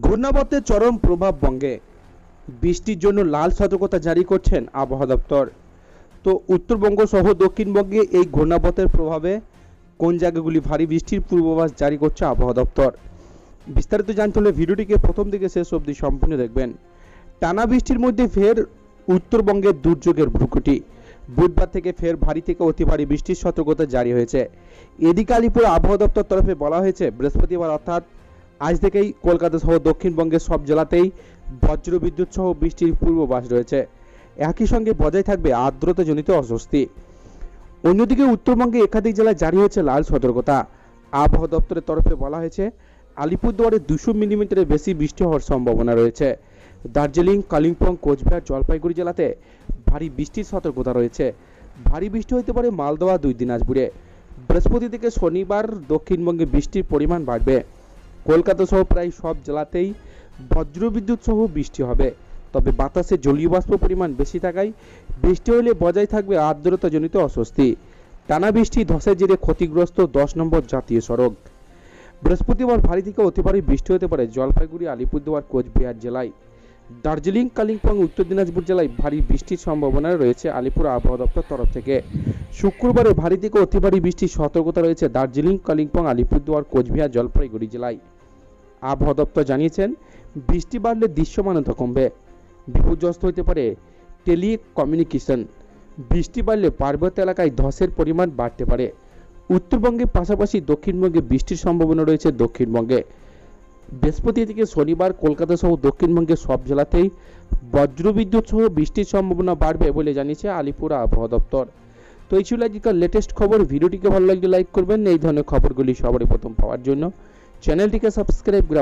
ঘূর্ণাবর্তের চরম প্রভাব বঙ্গে বৃষ্টির জন্য লাল সতর্কতা জারি করছেন আবহাওয়া দপ্তর। তো উত্তরবঙ্গ সহ দক্ষিণবঙ্গে এই ঘূর্ণাবর্তের প্রভাবে কোন জায়গাগুলি ভারী বৃষ্টির পূর্বাভাস জারি করছে আবহাওয়া দপ্তর? বিস্তারিত জানতে হলে ভিডিওটিকে প্রথম থেকে শেষ অবধি সম্পূর্ণ দেখবেন। টানা বৃষ্টির মধ্যে ফের উত্তরবঙ্গের দুর্যোগের ভ্রুকুটি। বুধবার থেকে ফের ভারী থেকে অতি ভারী বৃষ্টির সতর্কতা জারি হয়েছে। এদিকে আলিপুর আবহাওয়া দপ্তর তরফে বলা হয়েছে, বৃহস্পতিবার অর্থাৎ আজ থেকেই কলকাতা সহ দক্ষিণবঙ্গের সব জেলাতেই বজ্র বিদ্যুৎ সহ বৃষ্টির পূর্বাভাস রয়েছে। একই সঙ্গে বজায় থাকবে আর্দ্রতাজনিত অস্বস্তি। অন্যদিকে উত্তরবঙ্গে একাধিক জেলায় জারি হয়েছে লাল সতর্কতা। আবহাওয়া দপ্তরের তরফে বলা হয়েছে, আলিপুরদুয়ারে দুশো মিলিমিটারের বেশি বৃষ্টি হওয়ার সম্ভাবনা রয়েছে। দার্জিলিং, কালিম্পং, কোচবিহার, জলপাইগুড়ি জেলাতে ভারী বৃষ্টির সতর্কতা রয়েছে। ভারী বৃষ্টি হতে পারে মালদহ দুই দিনাজপুরে। বৃহস্পতি থেকে শনিবার দক্ষিণবঙ্গে বৃষ্টির পরিমাণ বাড়বে। কলকাতা সহ প্রায় সব জেলাতেই বজ্রবিদ্যুৎ সহ বৃষ্টি হবে। তবে বাতাসে জলীয় বাষ্প পরিমাণ বেশি থাকায় বৃষ্টি হলে বজায় থাকবে আর্দ্রতাজনিত অস্বস্তি। টানা বৃষ্টি ধসের জেরে ক্ষতিগ্রস্ত দশ নম্বর জাতীয় সড়ক। বৃহস্পতিবার ভারী থেকে অতি ভারী বৃষ্টি হতে পারে জলপাইগুড়ি, আলিপুরদুয়ার, কোচবিহার জেলায়। দার্জিলিং, কালিম্পং, উত্তর দিনাজপুর জেলায় ভারী বৃষ্টির সম্ভাবনা রয়েছে আলিপুর আবহাওয়া দপ্তর তরফ থেকে। শুক্রবারে ভারী থেকে অতি ভারী বৃষ্টির সতর্কতা রয়েছে দার্জিলিং, কালিম্পং, আলিপুরদুয়ার, কোচবিহার, জলপাইগুড়ি জেলায়। আবহাওয়া দপ্তর জানিয়েছেন, বৃষ্টি বাড়লে দৃশ্যমানতা কমবে। বিপর্যস্ত হতে পারে টেলিকমিউনিকেশন। বৃষ্টি বাড়লে পার্বত্য এলাকায় ধসের পরিমাণ বাড়তে পারে। উত্তরবঙ্গের পাশাপাশি দক্ষিণবঙ্গে বৃষ্টির সম্ভাবনা রয়েছে দক্ষিণবঙ্গে। বৃহস্পতি থেকে শনিবার কলকাতা সহ দক্ষিণবঙ্গের সব জেলাতেই বজ্রবিদ্যুৎ সহ বৃষ্টির সম্ভাবনা বাড়বে বলে জানিয়েছে আলিপুর আবহাওয়া দপ্তর। তো এই ছিল আজকাল লেটেস্ট খবর। ভিডিওটিকে ভালো লাগলে লাইক করবেন। এই ধরনের খবরগুলি সবারই প্রথম পাওয়ার জন্য। চ্যানেলটিকে সাবস্ক্রাইব করে